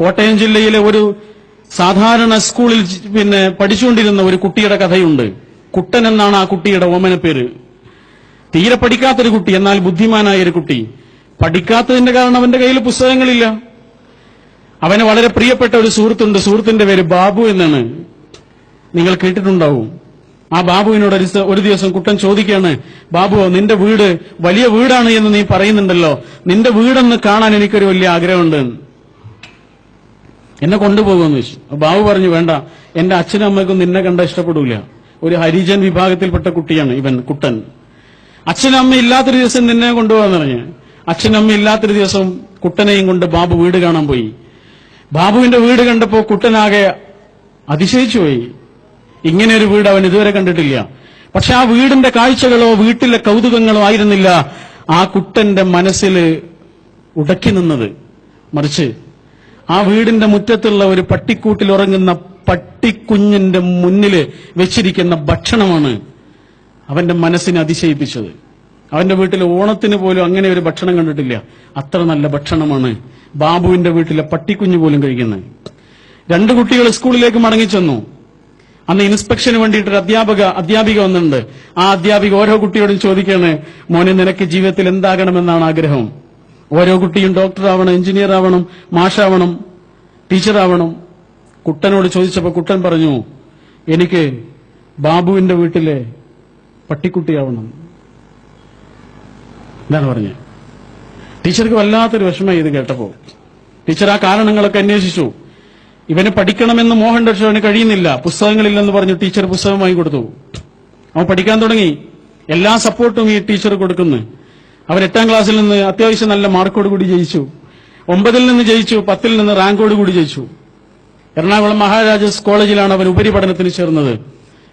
കോട്ടയം ജില്ലയിലെ ഒരു സാധാരണ സ്കൂളിൽ പിന്നെ പഠിച്ചുകൊണ്ടിരുന്ന ഒരു കുട്ടിയുടെ കഥയുണ്ട്. കുട്ടൻ എന്നാണ് ആ കുട്ടിയുടെ ഓമന പേര്. തീരെ പഠിക്കാത്തൊരു കുട്ടി എന്നാൽ ബുദ്ധിമാനായ ഒരു കുട്ടി. പഠിക്കാത്തതിന്റെ കാരണം അവന്റെ കയ്യിൽ പുസ്തകങ്ങളില്ല. അവന് വളരെ പ്രിയപ്പെട്ട ഒരു സുഹൃത്തുണ്ട്. സുഹൃത്തിന്റെ പേര് ബാബു എന്നാണ്. നിങ്ങൾ കേട്ടിട്ടുണ്ടാവും. ആ ബാബുവിനോട് ഒരു ദിവസം- കുട്ടൻ ചോദിക്കുകയാണ് ബാബു നിന്റെ വീട് വലിയ വീടാണ് എന്ന് നീ പറയുന്നുണ്ടല്ലോ. നിന്റെ വീടെന്ന് കാണാൻ എനിക്കൊരു വലിയ ആഗ്രഹമുണ്ട്. എന്നെ കൊണ്ടുപോകുമെന്ന് വെച്ചു. ബാബു പറഞ്ഞു വേണ്ട എന്റെ അച്ഛനും അമ്മയ്ക്കും നിന്നെ കണ്ട ഇഷ്ടപ്പെടൂല. ഒരു ഹരിജൻ വിഭാഗത്തിൽപ്പെട്ട കുട്ടിയാണ് ഇവൻ കുട്ടൻ. അച്ഛനും അമ്മ ഇല്ലാത്തൊരു ദിവസം നിന്നെ കൊണ്ടുപോകാന്ന് പറഞ്ഞ്. അച്ഛനും അമ്മ ഇല്ലാത്തൊരു ദിവസം കുട്ടനെയും കൊണ്ട് ബാബു വീട് കാണാൻ പോയി. ബാബുവിന്റെ വീട് കണ്ടപ്പോ കുട്ടനാകെ അതിശയിച്ചു പോയി. ഇങ്ങനെ ഒരു വീട് അവൻ ഇതുവരെ കണ്ടിട്ടില്ല. പക്ഷെ ആ വീടിന്റെ കാഴ്ചകളോ വീട്ടിലെ കൗതുകങ്ങളോ ആയിരുന്നില്ല ആ കുട്ടന്റെ മനസ്സിൽ ഉടക്കി നിന്നത്. മറിച്ച് ആ വീടിന്റെ മുറ്റത്തുള്ള ഒരു പട്ടിക്കൂട്ടിൽ ഉറങ്ങുന്ന പട്ടിക്കുഞ്ഞിന്റെ മുന്നിൽ വെച്ചിരിക്കുന്ന ഭക്ഷണമാണ് അവന്റെ മനസ്സിനെ അതിശയിപ്പിച്ചത്. അവന്റെ വീട്ടിൽ ഓണത്തിന് പോലും അങ്ങനെ ഒരു ഭക്ഷണം കണ്ടിട്ടില്ല. അത്ര നല്ല ഭക്ഷണമാണ് ബാബുവിന്റെ വീട്ടിലെ പട്ടിക്കുഞ്ഞ് പോലും കഴിക്കുന്നത്. രണ്ട് കുട്ടികൾ സ്കൂളിലേക്ക് മടങ്ങിച്ചെന്നു അന്ന് ഇൻസ്പെക്ഷന് വേണ്ടിയിട്ട് ഒരു അധ്യാപക അധ്യാപിക വന്നിട്ടുണ്ട്. ആ അധ്യാപിക ഓരോ കുട്ടിയോടും ചോദിക്കുകയാണ് മോനെ നിനക്ക് ജീവിതത്തിൽ എന്താകണമെന്നാണ് ആഗ്രഹം? ഓരോ കുട്ടിയും ഡോക്ടർ ആവണം എഞ്ചിനീയർ ആവണം മാഷാവണം ടീച്ചറാവണം കുട്ടനോട് ചോദിച്ചപ്പോൾ കുട്ടൻ പറഞ്ഞു എനിക്ക് ബാബുവിന്റെ വീട്ടിലെ പട്ടിക്കുട്ടിയാവണം. എന്താണ് പറഞ്ഞത് ടീച്ചർക്ക് വല്ലാത്തൊരു വിഷമം ഇത് കേട്ടപ്പോ. ടീച്ചർ ആ കാരണങ്ങളൊക്കെ അന്വേഷിച്ചു. ഇവന് പഠിക്കണമെന്ന് മോഹൻ പക്ഷെ അവന് കഴിയുന്നില്ല. പുസ്തകങ്ങളില്ലെന്ന് പറഞ്ഞു ടീച്ചർ പുസ്തകം വാങ്ങി കൊടുത്തു അവൻ പഠിക്കാൻ തുടങ്ങി. എല്ലാ സപ്പോർട്ടും ഈ ടീച്ചർ കൊടുക്കുന്നു. അവൻ എട്ടാം ക്ലാസ്സിൽ നിന്ന് അത്യാവശ്യം നല്ല മാർക്കോട് കൂടി ജയിച്ചു. ഒമ്പതിൽ നിന്ന് ജയിച്ചു പത്തിൽ നിന്ന് റാങ്കോട് കൂടി ജയിച്ചു. എറണാകുളം മഹാരാജാസ് കോളേജിലാണ് അവൻ ഉപരിപഠനത്തിന് ചേർന്നത്.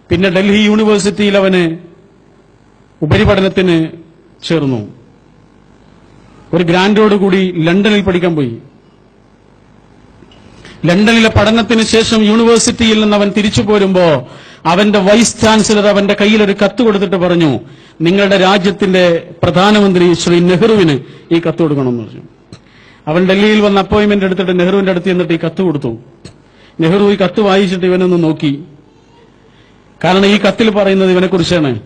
പിന്നെ ഡൽഹി യൂണിവേഴ്സിറ്റിയിൽ അവന് ഉപരിപഠനത്തിന് ചേർന്നു. ഒരു ഗ്രാൻഡോട് കൂടി ലണ്ടനിൽ പഠിക്കാൻ പോയി. ലണ്ടനിലെ പഠനത്തിന് ശേഷം യൂണിവേഴ്സിറ്റിയിൽ നിന്ന് അവൻ തിരിച്ചു പോരുമ്പോ അവന്റെ വൈസ് ചാൻസലർ അവന്റെ കയ്യിൽ ഒരു കത്ത് കൊടുത്തിട്ട് പറഞ്ഞു നിങ്ങളുടെ രാജ്യത്തിന്റെ പ്രധാനമന്ത്രി ശ്രീ നെഹ്റുവിന് ഈ കത്ത് കൊടുക്കണമെന്ന് പറഞ്ഞു. അവൻ ഡൽഹിയിൽ വന്ന് അപ്പോയിന്റ്മെന്റ് എടുത്തിട്ട് നെഹ്റുവിന്റെ അടുത്ത് ചെന്നിട്ട് ഈ കത്ത് കൊടുത്തു. നെഹ്റു ഈ കത്ത് വായിച്ചിട്ട് ഇവനൊന്ന് നോക്കി. കാരണം ഈ കത്തിൽ പറയുന്നത് ഇവനെക്കുറിച്ചാണ്.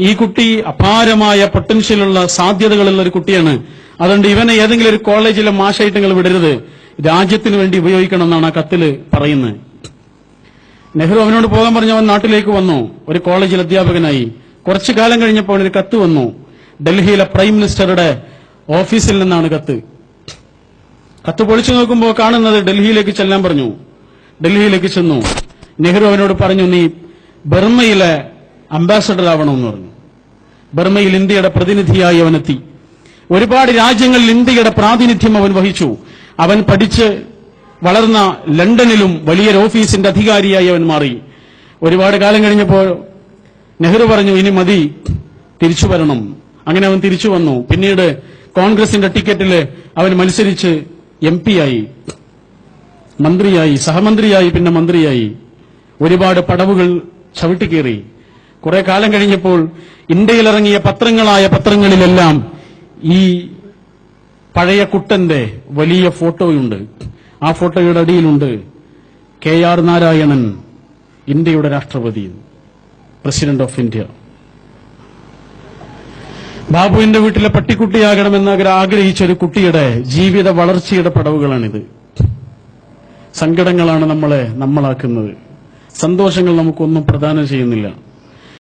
ഈ കുട്ടി അപാരമായ പൊട്ടൻഷ്യലുള്ള സാധ്യതകളുള്ള ഒരു കുട്ടിയാണ്. അതുകൊണ്ട് ഇവനെ ഏതെങ്കിലും ഒരു കോളേജിലെ മാഷായിട്ട് നിങ്ങൾ വിടരുത്. രാജ്യത്തിന് വേണ്ടി ഉപയോഗിക്കണം എന്നാണ് ആ കത്തിൽ പറയുന്നത്. നെഹ്റു അവനോട് പോകാൻ പറഞ്ഞ അവൻ നാട്ടിലേക്ക് വന്നു. ഒരു കോളേജിൽ അധ്യാപകനായി. കുറച്ചു കാലം കഴിഞ്ഞപ്പോൾ ഒരു കത്ത് വന്നു. ഡൽഹിയിലെ പ്രൈം മിനിസ്റ്ററുടെ ഓഫീസിൽ നിന്നാണ് കത്ത്. കത്ത് പൊളിച്ചു നോക്കുമ്പോൾ കാണുന്നത് ഡൽഹിയിലേക്ക് ചെല്ലാൻ പറഞ്ഞു. ഡൽഹിയിലേക്ക് ചെന്നു. നെഹ്റു അവനോട് പറഞ്ഞു നീ ബർമയിലെ അംബാസഡർ ആവണമെന്ന് പറഞ്ഞു. ബർമ്മയിൽ ഇന്ത്യയുടെ പ്രതിനിധിയായി അവനെത്തി ഒരുപാട് രാജ്യങ്ങളിൽ ഇന്ത്യയുടെ പ്രാതിനിധ്യം അവൻ വഹിച്ചു. അവൻ പഠിച്ച് വളർന്ന ലണ്ടനിലും വലിയൊരു ഓഫീസിന്റെ അധികാരിയായി അവൻ മാറി. ഒരുപാട് കാലം കഴിഞ്ഞപ്പോൾ നെഹ്റു പറഞ്ഞു ഇനി മതി തിരിച്ചു വരണം. അങ്ങനെ അവൻ തിരിച്ചു വന്നു. പിന്നീട് കോൺഗ്രസിന്റെ ടിക്കറ്റിൽ അവൻ മത്സരിച്ച് എം ആയി. മന്ത്രിയായി സഹമന്ത്രിയായി പിന്നെ മന്ത്രിയായി. ഒരുപാട് പടവുകൾ ചവിട്ടിക്കേറി കുറെ കാലം കഴിഞ്ഞപ്പോൾ ഇന്ത്യയിലിറങ്ങിയ പത്രങ്ങളായ പത്രങ്ങളിലെല്ലാം ഈ പഴയ കുട്ടന്റെ വലിയ ഫോട്ടോയുണ്ട്. ആ ഫോട്ടോയുടെ അടിയിലുണ്ട് കെ ആർ നാരായണൻ ഇന്ത്യയുടെ രാഷ്ട്രപതി. President of India. ബാബുവിന്റെ വീട്ടിലെ പട്ടിക്കുട്ടിയാകണമെന്ന് ആഗ്രഹിച്ച ഒരു കുട്ടിയുടെ ജീവിത വളർച്ചയുടെ പടവുകളാണിത്. സങ്കടങ്ങളാണ് നമ്മളെ നമ്മളാക്കുന്നത്. സന്തോഷങ്ങൾ നമുക്കൊന്നും പ്രദാനം ചെയ്യുന്നില്ല.